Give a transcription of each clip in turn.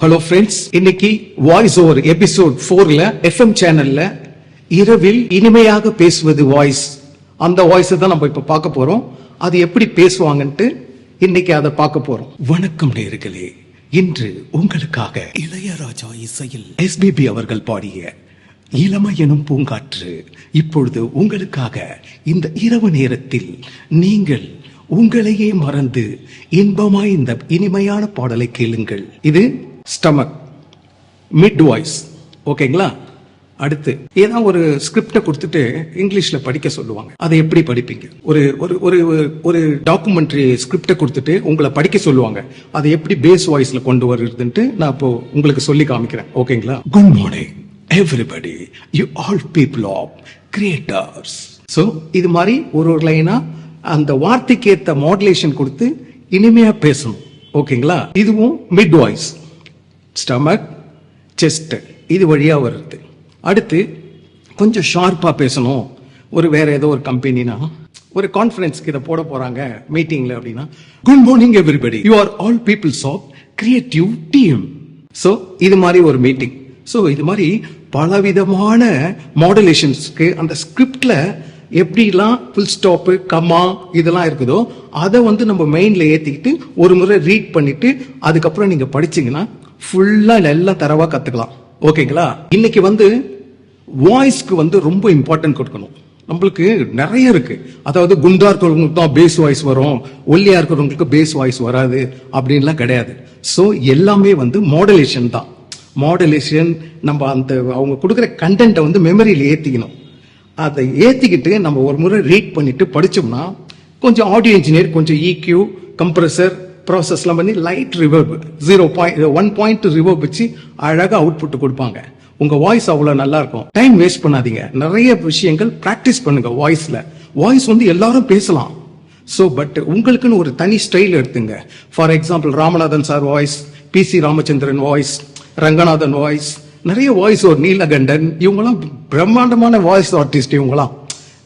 Hello friends இன்னைக்கு voice over episode ஃபோர்ல FM சேனல்ல இரவில் இனிமையாக பேசுவது வாய்ஸ் அந்த வாய்ஸை தான் நம்ம இப்போ பார்க்க போறோம். அது எப்படி பேசுவாங்கன்ட்டு இன்னைக்கு அதை பார்க்க போறோம். வணக்கம் நேர்களே. இன்று உங்களுக்காக இளையராஜா இசையில் எஸ்பிபி அவர்கள் பாடிய இளமை எனும் பூங்காற்று இப்பொழுது உங்களுக்காக இந்த இரவு நேரத்தில் நீங்கள் உங்களையே மறந்து இன்பமாய் இந்த இனிமையான பாடலை கேளுங்கள். இது ஸ்டமக் மிட் வாய்ஸ் ஓகேங்களா அடுத்து ஏதாவது ஒரு ஸ்கிரிப்டை கொடுத்துட்டு இங்கிலீஷ்ல படிக்க சொல்லுவாங்க. அதை எப்படி படிப்பீங்க? ஒரு ஒரு ஒரு ஒரு டாக்குமெண்ட்ரி ஸ்கிரிப்டை கொடுத்துட்டு உங்களை படிக்க சொல்லுவாங்க. அதை எப்படி பேஸ் வாய்ஸ்ல கொண்டு வருதுன்ட்டு நான் இப்போ உங்களுக்கு சொல்லி காமிக்கிறேன். ஓகேங்களா good morning everybody you all people of creators so இது மாதிரி ஒரு ஒரு லைனா அந்த வார்த்தைக்கு ஏத்த மாடுலேஷன் கொடுத்து இனிமையா பேசணும். ஓகேங்களா இதுவும் மிட் வாய்ஸ் ஸ்டமக் செஸ்ட்டு இது வழியாக வருது அடுத்து கொஞ்சம் ஷார்ப்பாக பேசணும். ஒரு வேற ஏதோ ஒரு கம்பெனினா ஒரு கான்ஃபரன்ஸ்க்கு இதை போட போகிறாங்க மீட்டிங்கில் அப்படின்னா good morning everybody you are all peoples of creative team so இது மாதிரி ஒரு மீட்டிங் ஸோ இது மாதிரி பலவிதமான மாடுலேஷன்ஸ்க்கு அந்த ஸ்கிரிப்டில் எப்படிலாம் ஃபுல் ஸ்டாப்பு கமா இதெல்லாம் இருக்குதோ அதை வந்து நம்ம மெயின்ல ஏற்றிக்கிட்டு ஒரு முறை ரீட் பண்ணிவிட்டு அதுக்கப்புறம் நீங்கள் படிச்சிங்கன்னா ஃபுல்லாக எல்லாம் தரவாக கற்றுக்கலாம் ஓகேங்களா? இன்னைக்கு வந்து வாய்ஸ்க்கு வந்து ரொம்ப இம்பார்ட்டன்ட் கொடுக்கணும். நம்மளுக்கு நிறைய இருக்கு. அதாவது குண்டா இருக்கிறவங்களுக்கு தான் பேஸ் வாய்ஸ் வரும். ஒல்லியா இருக்கிறவங்களுக்கு பேஸ் வாய்ஸ் வராது. அப்படின்லாம் கிடையாது. ஸோ எல்லாமே வந்து மாடலேஷன் தான். மாடலேஷன் நம்ம அந்த அவங்க கொடுக்குற கண்டென்ட்டை வந்து மெமரியில் ஏற்றிக்கணும் அதை ஏற்றிக்கிட்டு நம்ம ஒரு முறை ரீட் பண்ணிட்டு படிச்சோம்னா கொஞ்சம் ஆடியோ இன்ஜினியர் கொஞ்சம் ஈக்யூ கம்ப்ரஸர் ப்ராசஸ்லாம் பண்ணி light reverb zero point one point reverb வச்சு அழகாக அவுட்புட் கொடுப்பாங்க. உங்கள் வாய்ஸ் அவ்வளோ நல்லா இருக்கும். டைம் வேஸ்ட் பண்ணாதீங்க. நிறைய விஷயங்கள் ப்ராக்டிஸ் பண்ணுங்க வாய்ஸில் வாய்ஸ் வந்து எல்லாரும் பேசலாம். ஸோ பட் உங்களுக்குன்னு ஒரு தனி ஸ்டைல் எடுத்துங்க. For example Ramanathan sir voice P C Ramachandran voice Ranganathan voice நிறைய வாய்ஸ் ஒரு நீலகண்டன் இவங்கெல்லாம் பிரம்மாண்டமான வாய்ஸ் ஆர்டிஸ்ட் இவங்களாம்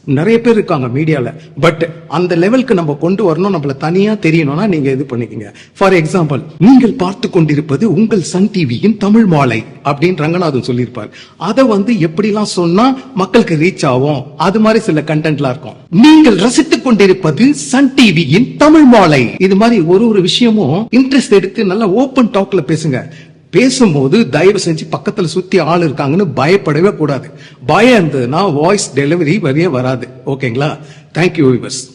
நிறைய பேர் இருக்காங்க மீடியாவில் பட் அந்த லெவலுக்கு நம்ம கொண்டு வரணும் நம்மள தனியா தெரியணும்னா நீங்க இது பண்ணிக்கங்க. ஃபார் எக்ஸாம்பிள் நீங்கள் பார்த்து கொண்டிருப்பது உங்கள் சன் டிவியின் தமிழ் மாலை அப்படின்னு ரங்கநாதன் சொல்லியிருப்பார். அதை வந்து எப்படிலாம் சொன்னா மக்களுக்கு ரீச் ஆகும்? அது மாதிரி சில கண்டென்ட்லாம் இருக்கும். நீங்கள் ரசித்துக் கொண்டிருப்பது சன் டிவியின் தமிழ் மாலை. இது மாதிரி ஒரு ஒரு விஷயமும் இன்ட்ரெஸ்ட் எடுத்து நல்லா ஓப்பன் டாக்ல பேசுங்க. பேசும்போது தயவு செஞ்சு பக்கத்துல சுத்தி ஆள் இருக்காங்கன்னு பயப்படவே கூடாது. பயம் இருந்ததுன்னா வாய்ஸ் டெலிவரி வரையே வராது. ஓகேங்களா தேங்க்யூ விவர்ஸ்